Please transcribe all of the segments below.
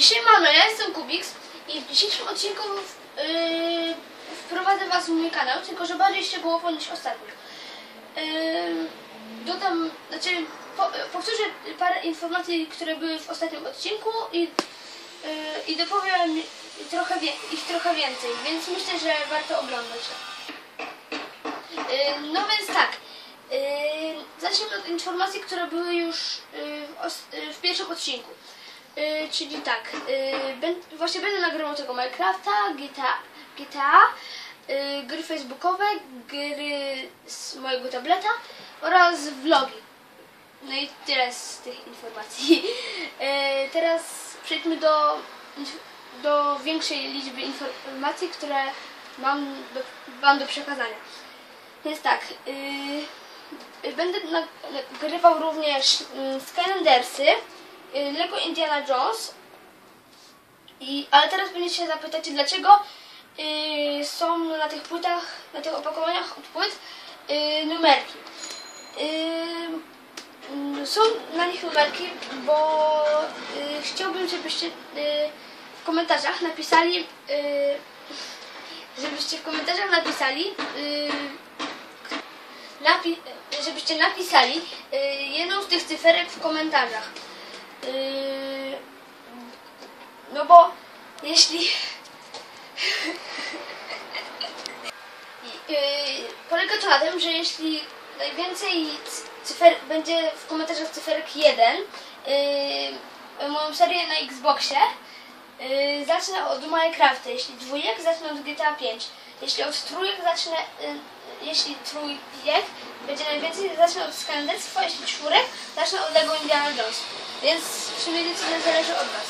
Siemano, ja jestem Kubiks i w dzisiejszym odcinku yy, wprowadzę Was w mój kanał, tylko że bardziej szczegółowo niż ostatnio. Yy, dodam, znaczy po, powtórzę parę informacji, które były w ostatnim odcinku i, yy, i dopowiem trochę wie, ich trochę więcej, więc myślę, że warto oglądać. Yy, no więc tak, yy, od informacji, które były już yy, w, yy, w pierwszym odcinku. Yy, czyli tak, yy, ben, właśnie będę nagrywał tego Minecrafta, GTA, GTA yy, gry facebookowe, gry z mojego tableta oraz vlogi. No i tyle z tych informacji. Yy, teraz przejdźmy do, do większej liczby informacji, które mam do, Wam do przekazania. Więc tak, yy, będę nagrywał również yy, Skylandersy, Lego Indiana Jones, i, ale teraz będziecie się zapytać, dlaczego yy, są na tych płytach, na tych opakowaniach od płyt yy, numerki. Mm, są na nich numerki, bo chciałbym, żebyście w komentarzach napisali, żebyście w komentarzach napisali, napi żebyście napisali jedną z tych cyferek w komentarzach. Yy, no bo jeśli yy, polega to na tym, że jeśli najwięcej cy- cyfer będzie w komentarzach cyferek 1 yy, moją serię na Xboxie yy, zacznę od Minecrafta, jeśli dwójek zacznę od GTA 5 jeśli od trójek zacznę yy, jeśli trójek będzie najwięcej zacznę od Skanderstwa, jeśli czwórek zacznę od Lego Indiana Jones więc w sumie decyzja zależy od Was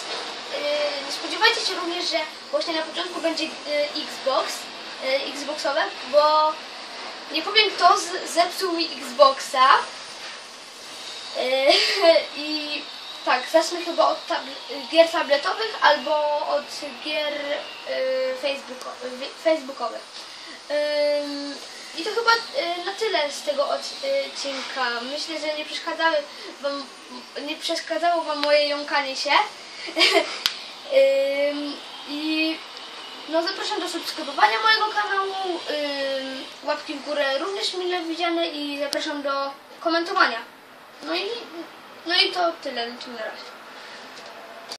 Yy, spodziewajcie się również, że właśnie na początku będzie yy, Xbox, yy, Xboxowe, bo nie powiem kto z, zepsuł mi Xboxa. I tak, zacznę chyba od tab- gier tabletowych albo od gier facebooko- wy- facebookowych. I to chyba yy, na tyle z tego odcinka. Myślę, że nie przeszkadzały wam, nie przeszkadzało wam moje jąkanie się. I no zapraszam do subskrybowania mojego kanału, łapki w górę również mile widziane i zapraszam do komentowania. No i, no i to tyle na tym na razie.